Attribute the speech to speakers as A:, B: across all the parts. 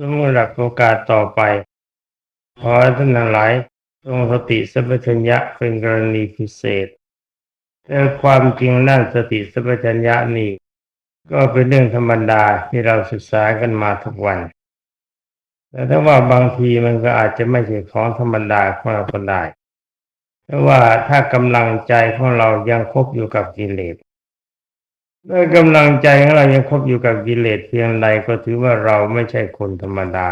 A: สำหรับโอกาสต่อไป ขอท่านหลายจงสติสัพพัญญะเป็นกรณีพิเศษ แต่ความจริงนั่นสติสัพพัญญะนี่ก็เป็นเรื่องธรรมดาที่เราศึกษากันมาทุกวัน แต่ถ้าว่าบางทีมันก็อาจจะไม่ใช่ของธรรมดาของเราก็ได้เพราะว่าถ้ากำลังใจของเรายังคบอยู่กับกิเลส เมื่อกำลังใจของเรายังคบอยู่กับกิเลสเพียงใดก็ถือว่าเราไม่ใช่คนธรรมดา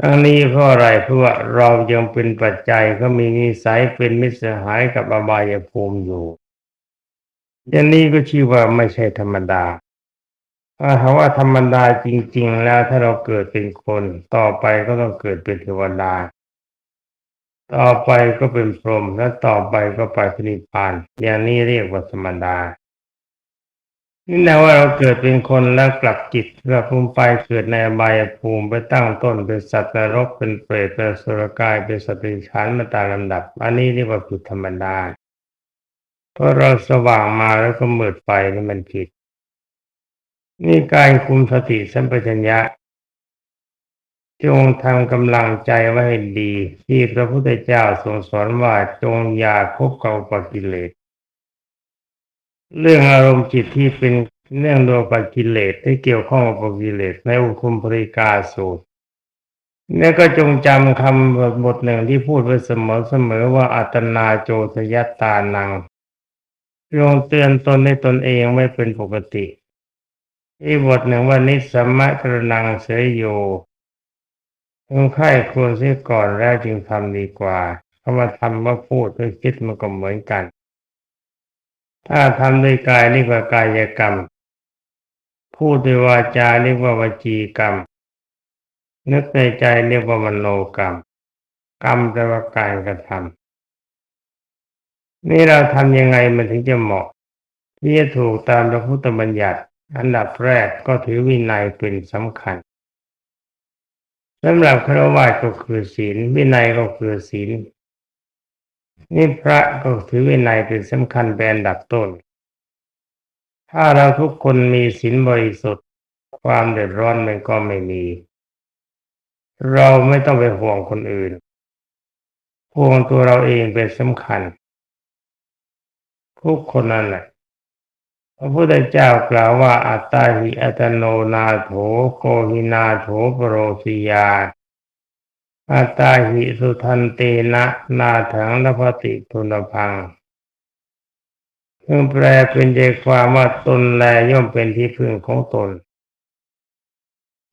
A: ทั้งนี้เพราะอะไรเพราะว่าเรายังเป็นปัจจัยก็มีนิสัยเป็นมิตรสหายกับอบายภูมิอยู่อย่างนี้ก็ชื่อว่าไม่ใช่ธรรมดาถ้าหาว่าธรรมดาจริง ๆ แล้วถ้าเราเกิดเป็นคน ต่อไปก็ต้องเกิดเป็นเทวดา ต่อไปก็เป็นพรหมและต่อไปก็ไปพระนิพพาน อย่างนี้เรียกว่าธรรมดา นี่นะว่าเราเกิดเป็นคนแล้วกลับจิตกลับภูมิไปเกิดในอบายภูมิไปตั้งต้นเป็นสัตว์นรกเป็นเปรตเป็นสุรกายเป็นสตรีชั้นมาตามลำดับ อันนี้เรียกว่าผิดธรรมดาเพราะเราสว่างมาแล้วก็มืดไปนี่มันผิด นี่การคุมสติสัมปชัญญะจงทำกำลังใจไว้ให้ดี ที่พระพุทธเจ้าทรงสอนว่าจงอย่าคบกับอุปกิเลส เรื่องอารมณ์จิตที่เป็นเรื่องโดยปกิเลสที่เกี่ยวข้องกับปกิเลสในอุคุมปริกาสูตรเนี่ยก็จงจำคำบทหนึ่งที่พูดไว้เสมอเสมอว่าอัตนาโจทยตตานังจงเตือนตนในตนเองไม่เป็นปกติอีกบทหนึ่งว่านิสสัมมะกรนังเสยโยต้องไข้ควรเสียก่อนแล้วจึงทำดีกว่าคำว่าทำว่าพูดด้วยคิดมันก็เหมือนกัน ถ้าทำด้วยกายเรียกว่ากายกรรม พูดด้วยวาจาเรียกว่าวจีกรรม นึกในใจเรียกว่ามโนกรรม กรรมแปลว่าการกระทำนี่เราทำยังไงมันถึงจะเหมาะ ที่จะถูกตามพระพุทธบัญญัติ อันดับแรกก็ถือวินัยเป็นสำคัญสำหรับครวญก็คือศีล วินัยก็คือศีล นี่พระก็ถือวินัยเป็นสำคัญเป็นอันดับต้น ถ้าเราทุกคนมีศีลบริสุทธิ์ ความเดือดร้อนมันก็ไม่มี เราไม่ต้องไปห่วงคนอื่น ห่วงตัวเราเองเป็นสำคัญ ทุกคนนั่นแหละพระพุทธเจ้ากล่าวว่าอัตตาหิอัตโนนาโถโกหินาโถปโรสิยา อัตาหิสุทันเตนะนาถังนภติทุนพังซึ่งแปลเป็นใจความว่าตนแลย่อมเป็นที่พึ่งของตน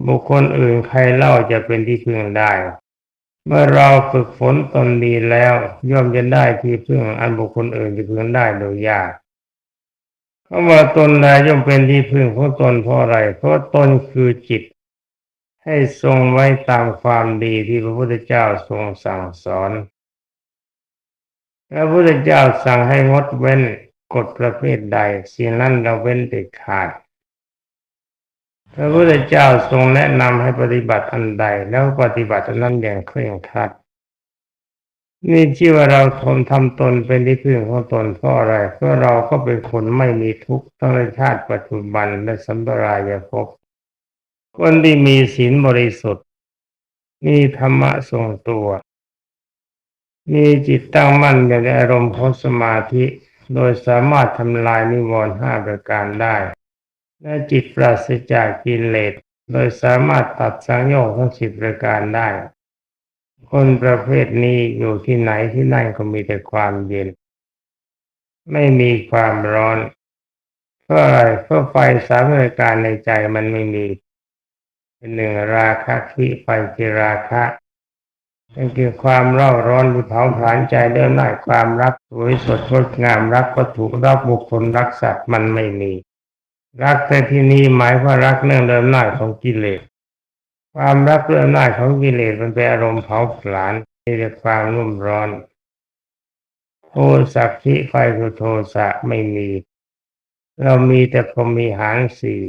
A: บุคคลอื่นใครเล่าจะเป็นที่พึ่งได้ เมื่อเราฝึกฝนตนดีแล้ว ย่อมจะได้ที่พึ่งอันบุคคลอื่นจะพึ่งได้โดยยากเพราะว่าตนนายย่อมเป็นที่พึ่งของตนเพราะอะไรเพราะตนคือจิต ให้ทรงไว้ตามความดีที่พระพุทธเจ้าทรงสั่งสอน พระพุทธเจ้าสั่งให้งดเว้นกฎประเภทใดสิ่งนั้นเราเว้นเด็ดขาด พระพุทธเจ้าทรงแนะนำให้ปฏิบัติอันใดแล้วปฏิบัติอันนั้นอย่างเคร่งครัด นี่ที่ว่าเราทนทำตนเป็นที่พึ่งของตนเพราะอะไรเพราะเราก็เป็นคนไม่มีทุกข์ทั้งในชาติปัจจุบันและสัมปรายภพ คนที่มีศีลบริสุทธิ์ มีธรรมะทรงตัว มีจิตตั้งมั่นอยู่ในอารมณ์ของสมาธิ โดยสามารถทำลายนิวรณ์ห้าประการได้ และจิตปราศจากกิเลสโดยสามารถตัดสังโยชน์ทั้งสิบประการได้ คนประเภทนี้อยู่ที่ไหนที่นั่นก็มีแต่ความเย็น ไม่มีความร้อน เพราะอะไรเพราะไฟสามรายการในใจมันไม่มี เป็นหนึ่งราคะคิไฟคือราคะนั่นคือความร้อนร้อนหรือเผาผลาญใจเดินหน้าความรักสวยสดงดงามรักก็ถูกรักบุคคลรักสัตว์มันไม่มี รักแต่ที่นี้หมายว่ารักเนื่องเดิมหน้าของกิเลส ความรักเรื่องหน้าของกิเลสมันเป็นอารมณ์เผาผลาญที่เรียกความรุ่มร้อน โทสักขิไฟคือโทสะไม่มี เรามีแต่พรมีหางสี่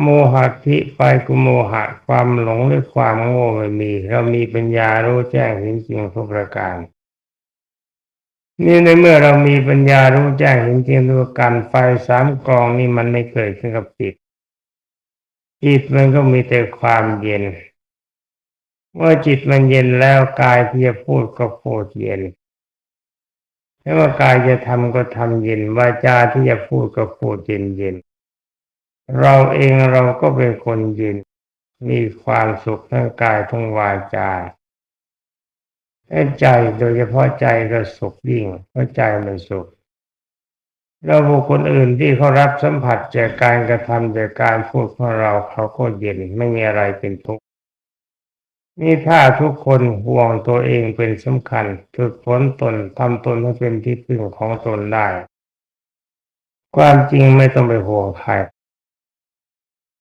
A: โมหะทิไฟกุโมหะความหลงหรือความโง่ไม่มี เรามีปัญญารู้แจ้งเห็นจริงทุกประการ นี่ในเมื่อเรามีปัญญารู้แจ้งเห็นจริงทุกประการไฟสามกองนี่มันไม่เกิดขึ้นกับจิตจิตมันก็มีแต่ความเย็น เมื่อจิตมันเย็นแล้วกายที่จะพูดก็พูดเย็นไม่ว่ากายจะทำก็ทำเย็นวาจาที่จะพูดก็พูดเย็นเย็น เราเองเราก็เป็นคนเย็น มีความสุขทั้งกายทั้งวาจาใจโดยเฉพาะใจก็สุขยิ่งเพราะใจมันสุขแล้วบุคคลอื่นที่เขารับสัมผัสจากการกระทำจากการพูดของเราเขาก็เย็นไม่มีอะไรเป็นทุกข์นี่ถ้าทุกคนห่วงตัวเองเป็นสำคัญฝึกฝนตนทำตนให้เป็นที่พึ่งของตนได้ ความจริงไม่ต้องไปห่วงใคร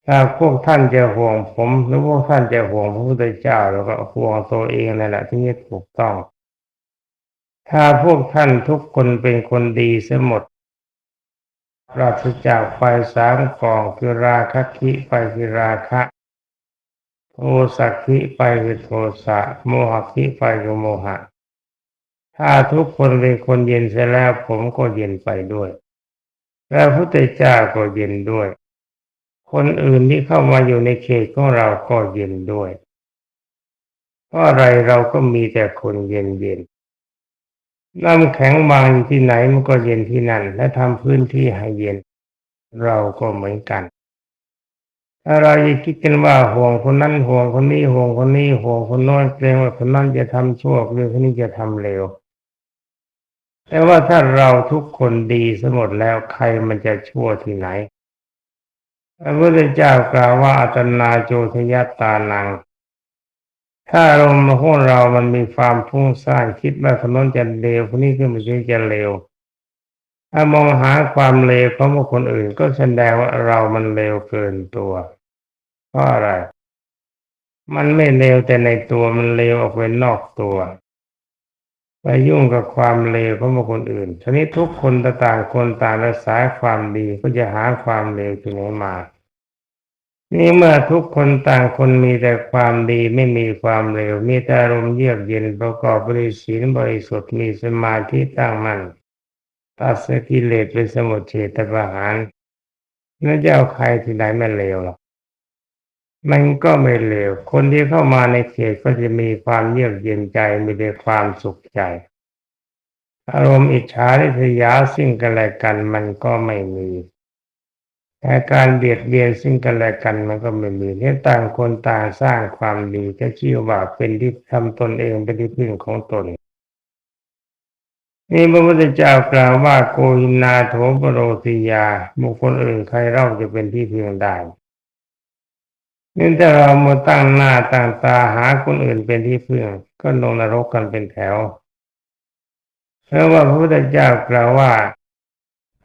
A: ถ้าพวกท่านจะห่วงผมหรือพวกท่านจะห่วงพระพุทธเจ้าแล้วก็ห่วงตัวเองนั่นแหละที่นี่ถูกต้อง ถ้าพวกท่านทุกคนเป็นคนดีเสียหมดปราศจากไฟสามกองคือราคะคิไปคือราคะโทสักคิไปคือโทสะโมหคิไปคือโมหะ ถ้าทุกคนเป็นคนเย็นเสียแล้วผมก็เย็นไปด้วย และพระพุทธเจ้าก็เย็นด้วย คนอื่นที่เข้ามาอยู่ในเขตของเราก็เย็นด้วย เพราะอะไรเราก็มีแต่คนเย็นเย็นน้ำแข็งบางที่ไหนมันก็เย็นที่นั่น และทำพื้นที่ให้เย็น เราก็เหมือนกัน ถ้าเราจะคิดกันว่าห่วงคนนั้นห่วงคนนี้ห่วงคนนี้ห่วงคนโน้นเกรงว่าคนนั้นจะทำชั่วหรือคนนี้จะทำเลวแต่ว่าถ้าเราทุกคนดีสมดแล้วใครมันจะชั่วที่ไหน พระพุทธเจ้ากล่าวว่าอัตนาโจทยตานัง ถ้าอารมของเรามันมีความฟุ้งซ่านคิดว่าคนนั้นจะเลวคนนี้ขึ้นมาจะเลวถ้ามองหาความเลวของคคลอื่น ก็แสดงว่าเรามันเลวเกินตัวเพราะอะไร มันไม่เลวแต่ในตัวมันเลวออกไปนอกตัว ไปยุ่งกับความเลวของบุคคลอื่นทีนี้ทุกคนต่างคนต่างรักษาความดีก็จะหาความเลวที่ไหนมา นี่เมื่อทุกคนต่างคนมีแต่ความดีไม่มีความเร็วมีแต่อารมณ์เยือกเย็นประกอบบริสีลบริสุทธิ์มีสมาธิตั้งมั่นตัดสกิเลสเป็นสมุทเฉตประหารนั่นจะเอาใครที่ไหนม่เลวหรอก มันก็ไม่เลว คนที่เข้ามาในเขตก็จะมีความเยือกเย็นใจ มีแต่ความสุขใจ อารมณ์อิจฉาริษยาสิ่งกันและกันมันก็ไม่มีแต่การเบียดเบียนซึ่งกันและกันมันก็ไม่มีเนี่ยต่างคนต่างสร้างความดีก็ชื่อว่าเป็นที่ทำตนเองเป็นที่พึ่งของตน นี่พระพุทธเจ้ากล่าวว่าโกหินาโถปโรติยาบุคคลอื่นใครเล่าจะเป็นที่พึ่งได้ นี่ถ้าเรามาตั้งหน้าตั้งตาหาคนอื่นเป็นที่พึ่งก็ลงนรกกันเป็นแถว เพราะว่าพระพุทธเจ้ากล่าวว่า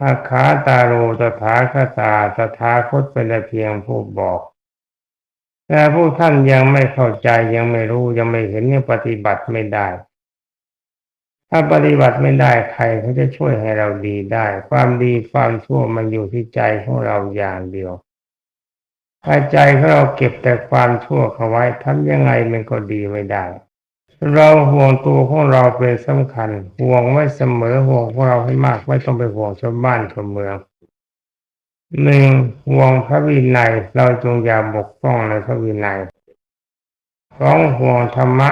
A: อาขาตาโรตถาคตาตถาคตเป็นแต่เพียงผู้บอก แต่ผู้ท่านยังไม่เข้าใจยังไม่รู้ยังไม่เห็นยังปฏิบัติไม่ได้ ถ้าปฏิบัติไม่ได้ใครเขาจะช่วยให้เราดีได้ ความดีความชั่วมันอยู่ที่ใจของเราอย่างเดียว ถ้าใจของเราเก็บแต่ความชั่วเขาไว้ทำยังไงมันก็ดีไม่ได้ เราห่วงตัวของเราเป็นสำคัญ ห่วงไว้เสมอห่วงของเราให้มากไม่ต้องไปห่วงชาวบ้านชาวเมืองหนึ่งห่วงพระวินัยเราจงอย่าบกพร่องในพระวินัยสองห่วงธรรมะ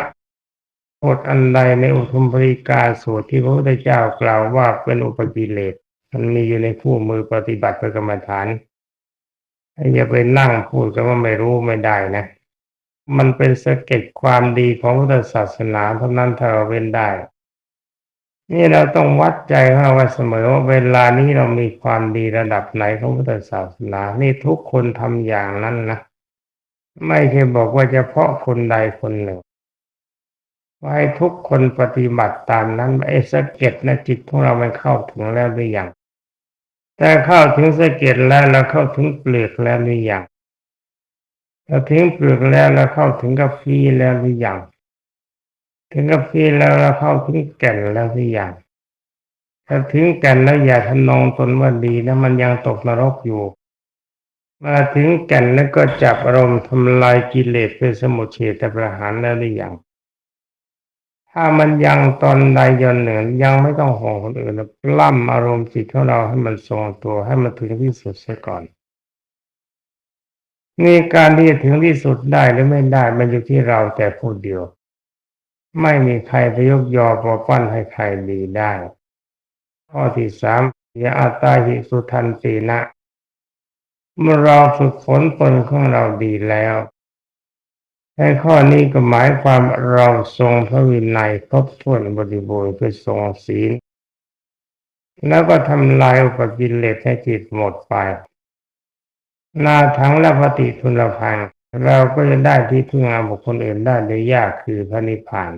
A: กฎอันใดในอุทุมปริกาสูตรที่พระพุทธเจ้ากล่าวว่าเป็นอุปกิเลสมันมีอยู่ในคู่มือปฏิบัติเป็นกรรมฐาน อย่าไปนั่งพูดกันว่าไม่รู้ไม่ได้นะ มันเป็นสะเก็ดความดีของพุทธศาสนาเท่านั้นถ้าเราเว้นได้ นี่เราต้องวัดใจของเราไว้เสมอว่าเวลานี้เรามีความดีระดับไหนของพุทธศาสนา นี่ทุกคนทำอย่างนั้นนะไม่ใช่บอกว่าเฉพาะคนใดคนหนึ่งว่าให้ทุกคนปฏิบัติตามนั้นไอ้สะเก็ดนะจิตของเรามันเข้าถึงแล้วหรือยัง แต่เข้าถึงสะเก็ดแล้วเราเข้าถึงเปลือกแล้วหรือยังเราทิ้งเปลือกแล้วเราเข้าถึงกับฟีแล้วหรือยังถึงกับฟีแล้วเราเข้าถึงแก่นแล้วหรือยังถ้าถึงแก่นแล้วอย่าทนองตนว่าดีนะมันยังตกนรกอยู่ มาถึงแก่นแล้วก็จับอารมณ์ทำลายกิเลสเป็นสมุทเฉตประหารแล้วหรือยัง ถ้ามันยังตอนใดย่อนหนึ่งยังไม่ต้องห่วงคนอื่นปล้ำอารมณ์จิตของเราให้มันทรงตัวให้มันถึงที่สุดเสียก่อนนี่การที่จะถึงที่สุดได้หรือไม่ได้มันอยู่ที่เราแต่ผู้เดียว ไม่มีใครไปยกยอปอปั้นให้ใครดีได้ ข้อที่สามยาอัตตาหิสุทันตีนะ เมื่อเราฝึกฝนตนของเราดีแล้ว ในข้อนี้ก็หมายความเราทรงพระวินัยครบถ้วนบริบูรณ์คือทรงศีล แล้วก็ทำลายอุปกิเลสให้จิตหมดไป นาทั้งและปฏิทุนพังเราก็จะได้ที่พึ่งอาบุคคลอื่นได้โดยยากคือพระนิพพาน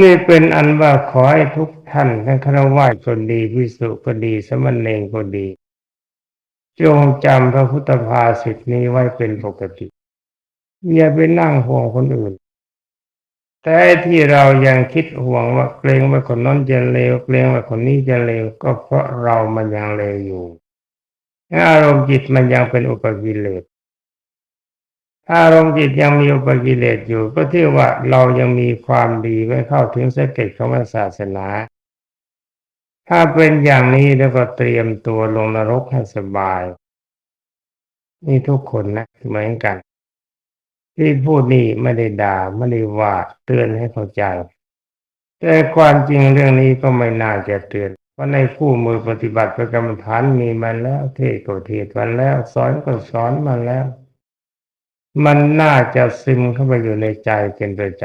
A: นี่เป็นอันว่าขอให้ทุกท่านทั้งคณะวาก็ดีพิสุก็ดี สมณเณรก็ดี จงจำพระพุทธภาษิตนี้ไว้เป็นปกติ อย่าไปนั่งห่วงคนอื่น แต่ที่เรายังคิดห่วงว่าเกรงว่าคนนั้นจะเลวเกรงว่าคนนี้จะเลวก็เพราะเรามันยังเลวอยู่อารมณ์จิตมันยังเป็นอุปกิเลสถ้าอารมณ์จิตยังมีอุปกิเลสอยู่ ก็ที่ว่าเรายังมีความดีไว้เข้าถึงสเกตของศาสนา ถ้าเป็นอย่างนี้แล้วก็เตรียมตัวลงนรกให้สบาย นี่ทุกคนนะเหมือนกัน ที่พูดนี่ไม่ได้ด่าไม่ได้ว่าเตือนให้เข้าใจ แต่ความจริงเรื่องนี้ก็ไม่น่าจะเตือน เพราะในคู่มือปฏิบัติประกรรมฐานมีมาแล้ว เทศก็เทศมาแล้ว สอนก็สอนมาแล้ว มันน่าจะซึมเข้าไปอยู่ในใจเป็นประจ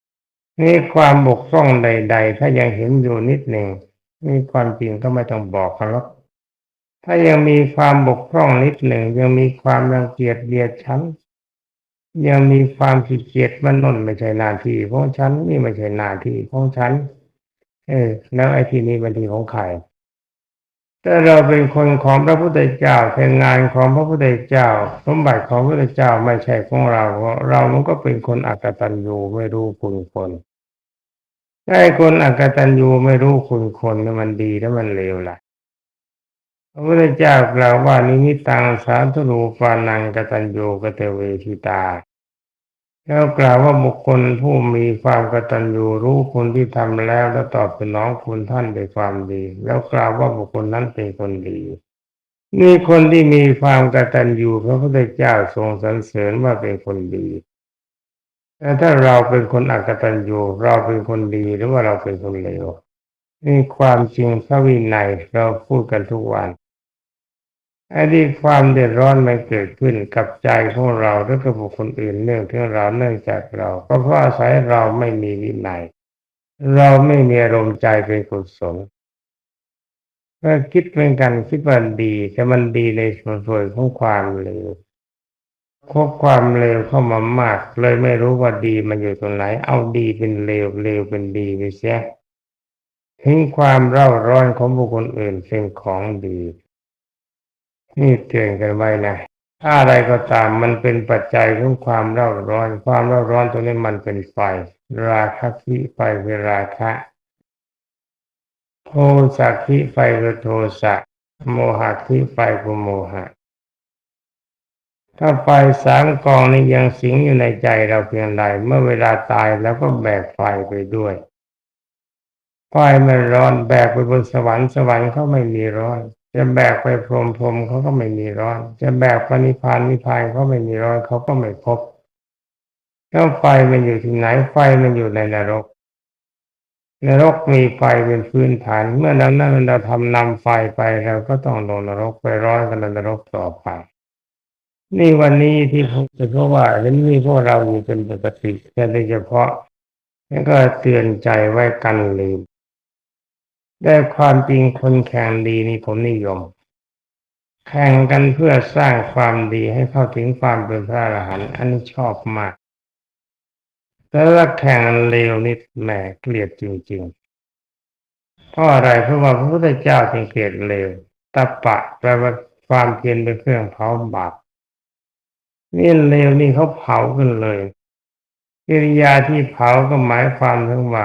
A: ำนี่ความบกพร่องใด ๆ ถ้ายังเห็นอยู่นิดหนึ่งนี่ความจริงก็ไม่ต้องบอกกันหรอกถ้ายังมีความบกพร่องนิดหนึ่งยังมีความรังเกียจเบียดฉัน ยังมีความขี้เกียจมันนนไม่ใช่หน้าที่ของฉันนี่ไม่ใช่หน้าที่ของฉัน เออ แล้วไอ้ที่นี้เป็นทีของใครถ้าเราเป็นคนของพระพุทธเจ้าแทนงานของพระพุทธเจ้า สมบัติของพระพุทธเจ้าไม่ใช่ของเรา เรามันก็เป็นคนอักตันยูไม่รู้คุณคนถ้คนอักตันยูไม่รู้คุณคนนี่มันดีแล้วมันเลวล่ะ พระพุทธเจ้ากล่าวว่านิมิตังสาธุรูปานังกตัญญูกเตเวทิตา แล้วกล่าวว่าบุคคลผู้มีความกตัญญูรู้คุณที่ทำแล้วแล้วตอบสนองคุณท่านด้วยความดี แล้วกล่าวว่าบุคคลนั้นเป็นคนดีมีคนที่มีความกตัญญูพระพุทธเจ้าทรงสรรเสริญว่าเป็นคนดีแต่ถ้าเราเป็นคนอกตัญญูเราเป็นคนดีหรือว่าเราเป็นคนเลวนี่ความจริงพระวินัยเราพูดกันทุกวัน ไอ้ที่ความเดือดร้อนมันเกิดขึ้นกับใจของเราหรือกับบุคคลอื่นเนื่องถึงเราเนื่องจากเรา ก็เพราะอาศัยเราไม่มีวินัยเราไม่มีอารมณ์ใจเป็นกุศลก็คิดเป็นกันคิดว่าดีแต่มันดีในส่วนของความเลวคบความเลวเข้ามามาก เลยไม่รู้ว่าดีมันอยู่ตรงไหน เอาดีเป็นเลวเลวเป็นดีไปเสียทิ้งความเร่าร้อนของบุคคลอื่นเป็นของดี นี่เตือนกันไว้นะถ้าอะไรก็ตามมันเป็นปัจจัยของความเร่าร้อน ความเร่าร้อนตรงนี้มันเป็นไฟ ราคะที่ไฟเป็นราคะ โทสักที่ไฟคือโทสะโมหะที่ไฟคือโมหะถ้าไฟสามกองนี้ยังสิงอยู่ในใจเราเพียงใดเมื่อเวลาตายแล้วก็แบกไฟไปด้วยไฟมันร้อนแบกไปบนสวรรค์สวรรค์เขาไม่มีร้อน จะแบกไปพรมพรมเขาก็ไม่มีร้อน จะแบกปณิพานนิพานเขาไม่มีร้อนเขาก็ไม่พบแล้วไฟมันอยู่ที่ไหนไฟมันอยู่ในนรกนรกมีไฟเป็นพื้นฐาน เมื่อนั้นนั้นเราทำนำไฟไปเราก็ต้องลงนรกไปร้อนกันนรกต่อไป นี่วันนี้ที่ผมจะเพราะว่าเห็นมีพวกเราอยู่เป็นปกติแต่โดยเฉพาะนี่ก็เตือนใจไว้กันลืม แต่ความจริงคนแข่งดีนี่ผมนิยม แข่งกันเพื่อสร้างความดีให้เข้าถึงความเป็นพระอรหันต์อันนี้ชอบมาก แต่ว่าแข่งเลวนี่แหมเกลียดจริงๆ เพราะอะไรเพราะว่าพระพุทธเจ้าจึงเกลียดเลวตะปะแปลว่าความเพียรเป็นเครื่องเผาบาปนี่เลวนี่เขาเผากันเลยกิริยาที่เผาก็หมายความถึงว่า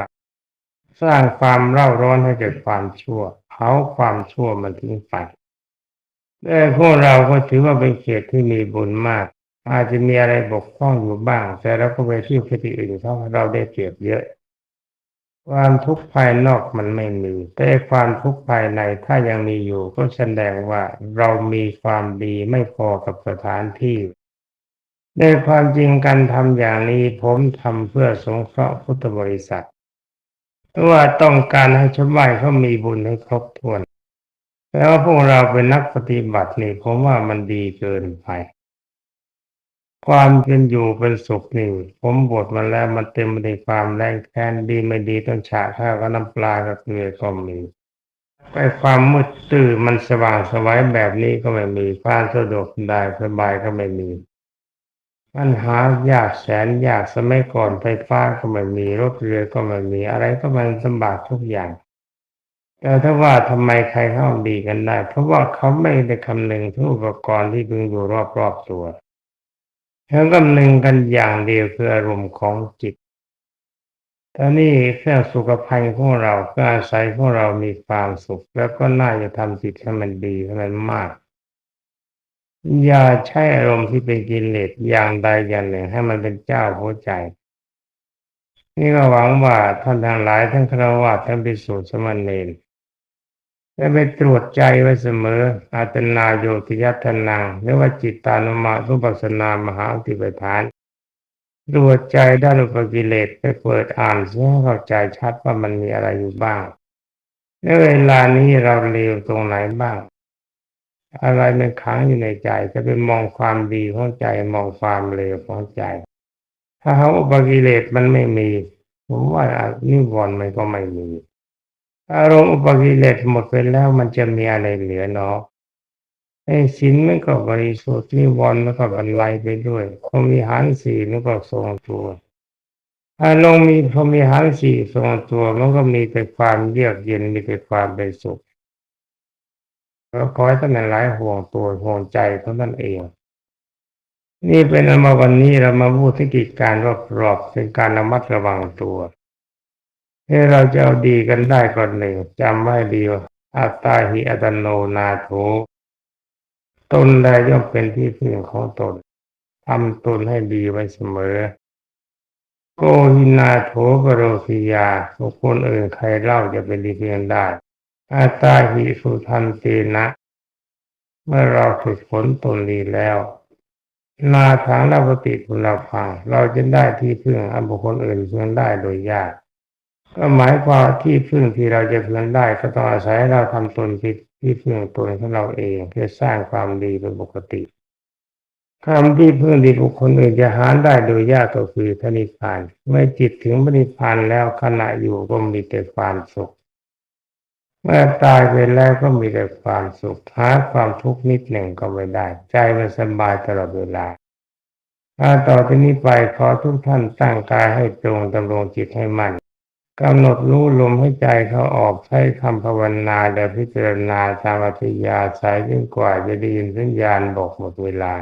A: สร้างความเร่าร้อนให้เกิดความชั่วเผาความชั่วมันทิ้งไปแต่พวกเราก็ถือว่าเป็นเขตที่มีบุญมาก อาจจะมีอะไรบกพร่องอยู่บ้าง แต่เราก็ไปที่พฤติอื่นเขาเราได้เปรียบเยอะ ความทุกข์ภายนอกมันไม่มี แต่ความทุกข์ภายในถ้ายังมีอยู่ ก็แสดงว่าเรามีความดีไม่พอกับสถานที่ในความจริงการทำอย่างนี้ผมทำเพื่อสงเคราะห์พุทธบริษัท เพราะว่าต้องการให้ชาวบ้านเขามีบุญให้ครบถ้วนแล้วพวกเราเป็นนักปฏิบัตินี่ผมว่ามันดีเกินไป ความเป็นอยู่เป็นสุขนี่ผมบทมาแล้วมันเต็มไปด้วยความแรงแค้นดีไม่ดีต้องฉะข้าวก็น้ำปลากับเกลือก็มีไปความมืดตื้อมันสว่างสวัยแบบนี้ก็ไม่มีความสะดวกสบายสบายก็ไม่มี ปัญหายากแสนยากสมัยก่อนไฟฟ้าก็ไม่มีรถเรือก็ไม่มีอะไรก็มันลำบากทุกอย่าง แต่ถ้าว่าทำไมใครเข้าดีกันได้ เพราะว่าเขาไม่ได้คำนึงถึงอุปกรณ์ที่พึงอยู่รอบๆตัวเขาคำนึงกันอย่างเดียวคืออารมณ์ของจิตท่านี่เครื่องสุขภัยของเราก็อาศัยของเรามีความสุข แล้วก็น่าจะทำจิตให้มันดีให้มันมาก อย่าใช้อารมณ์ที่เป็นกิเลสอย่างใดอย่างหนึ่ง ให้มันเป็นเจ้าหัวใจ นี่ก็หวังว่าท่านทั้งหลายทั้งคราวาทั้งภิกษุสามเณรจะไปตรวจใจไว้เสมอ อาตนาโยติยัตนังหรือว่าจิตตานุมาทุปัสสนามหาติปทานตรวจใจด้านอุปกิเลสไปเปิดอ่านเสียให้เข้าใจชัดว่ามันมีอะไรอยู่บ้างในเวลานี้เราเลวตรงไหนบ้าง อะไรมันขังอยู่ในใจ จะไปมองความดีของใจมองความเลวของใจ ถ้าเขาอุปกิเลสมันไม่มี ผมว่านิวรณ์มันก็ไม่มีอารมณ์อุปกิเลสหมดไปแล้วมันจะมีอะไรเหลือเนาะไอ้สินมันก็บริสุทธิ์นิวรณ์มันก็บรรลัยไปด้วยพอมีหารสี่มันก็ทรงตัวอารมณ์มีพอมีหารสี่ทรงตัวมันก็มีแต่ความเยือกเย็นมีแต่ความเป็นสุข ก็ขอให้ท่านหลายห่วงตัวห่วงใจเท่านั้นเอง นี่เป็นอมาวันนี้เรามาพูดถึงกิจการรอบเป็นการระมัดระวังตัวให้เราจะเอาดีกันได้ก่อนหนึ่งจำไว้ดีว่าอัตตาหิอัตโนนาโถตนใดย่อมเป็นที่พึ่งของตนทำตนให้ดีไว้เสมอ โกหินาโถกโรคิยาบุคคลอื่นใครเล่าจะเป็นดีเพียงได้ อัตาหิสุทันเตนะ เมื่อเราฝึกฝนตนดีแล้ว นาทางเราปฏิปุลพัง เราจะได้ที่พึ่งอันบุคคลอื่นเพื่อได้โดยยาก ก็หมายความที่พึ่งที่เราจะเพื่อได้ก็ต้องอาศัยเราทำตนที่ที่พึ่งตนของเราเองเพื่อสร้างความดีเป็นปกติคำที่พึ่งดีบุคคลอื่นจะหาได้โดยยากก็คือพระนิพพานเมื่อจิตถึงพระนิพพานแล้วขณะอยู่ก็มีแต่ความสุข เมื่อตายไปแล้วก็มีแต่ความสุขหาความทุกข์นิดหนึ่งก็ไม่ได้ ใจมันสบายตลอดเวลาถ้าต่อที่นี้ไปขอทุกท่านตั้งกายให้ตรงดำรงจิตให้มั่นกำหนดรู้ลมให้ใจเขาออกใช้คำภาวนาและพิจารณาตามอัธยาศัยยิ่งกว่าจะได้ยินสัญญาณบอกหมดเวลา